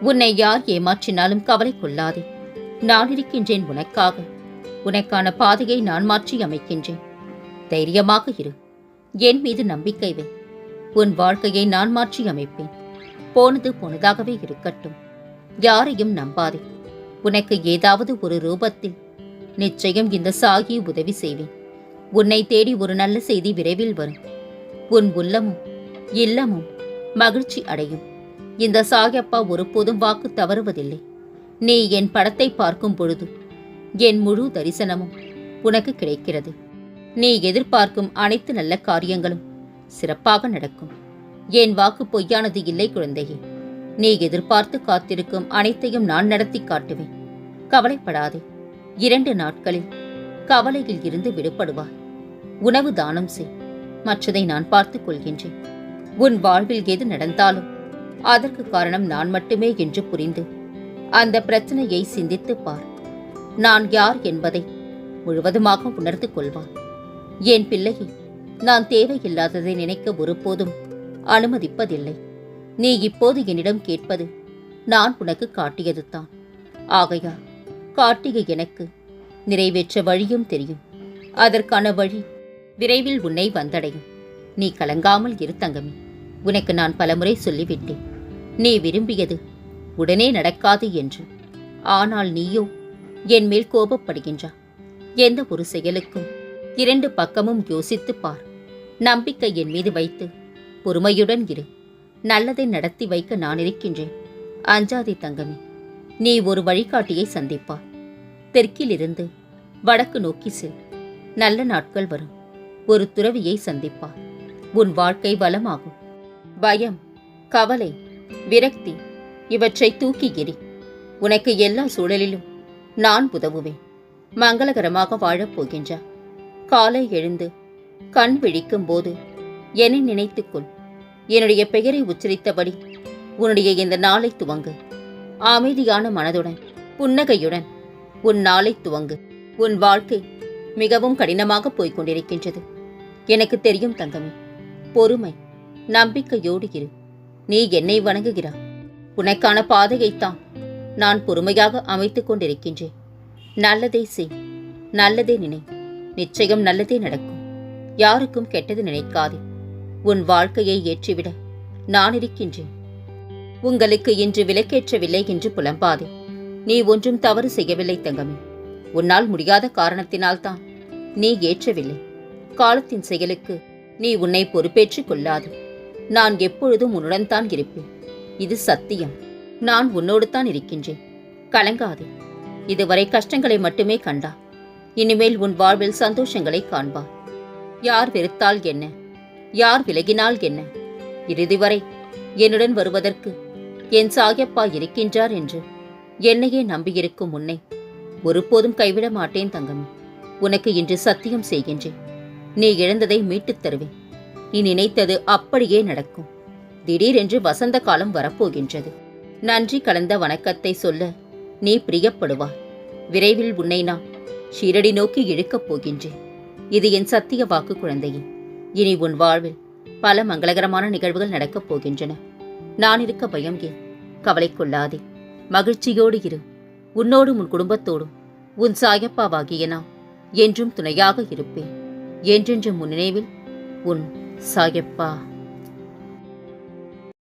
உன்னை யார் ஏமாற்றினாலும் கவலை கொள்ளாதே. நான் இருக்கின்றேன் உனக்காக. உனக்கான பாதையை நான் மாற்றி அமைக்கின்றேன். தைரியமாக இரு. என் மீது நம்பிக்கை வை. உன் வாழ்க்கையை நான் மாற்றி அமைப்பேன். போனது போனதாகவே இருக்கட்டும். யாரையும் நம்பாதே. உனக்கு ஏதாவது ஒரு ரூபத்தில் நிச்சயம் இந்த சாகி உதவி செய்வேன். உன்னை தேடி ஒரு நல்ல செய்தி விரைவில் வரும். உன் உள்ளமும் இல்லமும் மகிழ்ச்சி அடையும். இந்த சாயப்பா ஒருபோதும் வாக்கு தவறுவதில்லை. நீ என் படத்தை பார்க்கும் பொழுது என் முழு தரிசனமும் உனக்கு கிடைக்கிறது. நீ எதிர்பார்க்கும் அனைத்து நல்ல காரியங்களும் சிறப்பாக நடக்கும். என் வாக்கு பொய்யானது இல்லை குழந்தையே. நீ எதிர்பார்த்து காத்திருக்கும் அனைத்தையும் நான் நடத்தி காட்டுவேன். கவலைப்படாதே. இரண்டு நாட்களில் கவலையில் இருந்து விடுபடுவாய். உணவு தானம் செய். மற்றதை நான் பார்த்துக் கொள்கின்றேன். உன் வாழ்வில் எது நடந்தாலும் அதற்கு காரணம் நான் மட்டுமே என்று புரிந்து அந்த பிரச்சனையை சிந்தித்துப் பார். நான் யார் என்பதை முழுவதுமாக உணர்ந்து கொள்வான். என் பிள்ளையை நான் தேவையில்லாததை நினைக்க ஒருபோதும் அனுமதிப்பதில்லை. நீ இப்போது என்னிடம் கேட்பது நான் உனக்கு காட்டியதுதான் ஆகையா காட்டிய எனக்கு நிறைவேற்ற வழியும் தெரியும். அதற்கான வழி விரைவில் உன்னை வந்தடையும். நீ கலங்காமல் இரு தங்கமே. உனக்கு நான் பலமுறை சொல்லிவிட்டேன். நீ விரும்பியது உடனே நடக்காது என்று. ஆனால் நீயோ என் மேல் கோபப்படுகின்றா. எந்த ஒரு செயலுக்கும் இரண்டு பக்கமும் யோசித்துப் பார். நம்பிக்கை என் மீது வைத்து பொறுமையுடன் இரு. நல்லதை நடத்தி வைக்க நான் இருக்கின்றேன். அஞ்சாதே தங்கமே நீ ஒரு வழிகாட்டியை சந்திப்பா. தெற்கிலிருந்து வடக்கு நோக்கி செல். நல்ல நாட்கள் வரும். ஒரு துறவியை சந்திப்பார் உன் வாழ்க்கை வளமாகும். பயம் கவலை விரக்தி இவற்றை தூக்கி எறி. உனக்கு எல்லா சூழலிலும் நான் உதவுவேன். மங்களகரமாக வாழப்போகின்றார் காலை எழுந்து கண் விழிக்கும் போது என்னை நினைத்துக்கொள் என்னுடைய பெயரை உச்சரித்தபடி உன்னுடைய இந்த நாளை துவங்கு. அமைதியான மனதுடன் புன்னகையுடன் உன் நாளை துவங்கு. உன் வாழ்க்கை மிகவும் கடினமாக போய்க் கொண்டிருக்கின்றது. எனக்கு தெரியும் தங்கமே பொறுமை நம்பிக்கையோடு இரு. நீ என்னை வணங்குகிறாய். உனக்கான பாதையைத்தான் நான் பொறுமையாக அமைத்துக் கொண்டிருக்கின்றேன். நல்லதை செய் நல்லதே நினை. நிச்சயம் நல்லதே நடக்கும். யாருக்கும் கெட்டது நினைக்காதே. உன் வாழ்க்கையை ஏற்றிவிட நான் இருக்கின்றேன். உங்களுக்கு இன்று விலக்கேற்றவில்லை என்று புலம்பாதே. நீ ஒன்றும் தவறு செய்யவில்லை தங்கமே. உன்னால் முடியாத காரணத்தினால்தான் நீ ஏற்றவில்லை. காலத்தின் செயலுக்கு நீ உன்னை பொறுப்பேற்றுக் கொள்ளாது. நான் எப்பொழுதும் உன்னுடன் தான் இருப்பேன். இது சத்தியம். நான் உன்னோடு தான் இருக்கின்றேன். கலங்காதே. இதுவரை கஷ்டங்களை மட்டுமே கண்டா. இனிமேல் உன் வாழ்வில் சந்தோஷங்களை காண்பா. யார் வெறுத்தால் என்ன? யார் விலகினால் என்ன? இறுதி வரை என்னுடன் வருவதற்கு என் சாயப்பா இருக்கின்றார் என்று என்னையே நம்பியிருக்கும் உன்னை ஒருபோதும் கைவிட மாட்டேன் தங்கமே. உனக்கு இன்று சத்தியம் செய்கின்றேன். நீ இழந்ததை மீட்டுத் தருவேன். நீ நினைத்தது அப்படியே நடக்கும். திடீரென்று வசந்த காலம் வரப்போகின்றது. நன்றி கலந்த வணக்கத்தை சொல்ல நீ பிரியப்படுவாய். விரைவில் உன்னை நான் ஷீரடி நோக்கி இழுக்கப் போகின்றேன். இது என் சத்திய வாக்கு குழந்தையே. இனி உன் வாழ்வில் பல மங்களகரமான நிகழ்வுகள் நடக்கப் போகின்றன. நான் இருக்க பயம் ஏன்? கவலை கொள்ளாதே. மகிழ்ச்சியோடு இரு. உன்னோடும் உன் குடும்பத்தோடும் உன் சாயப்பாவாகிய நான் என்றும் துணையாக இருப்பேன். என்றென்றும் உன் நினைவில் உன் சாயப்பா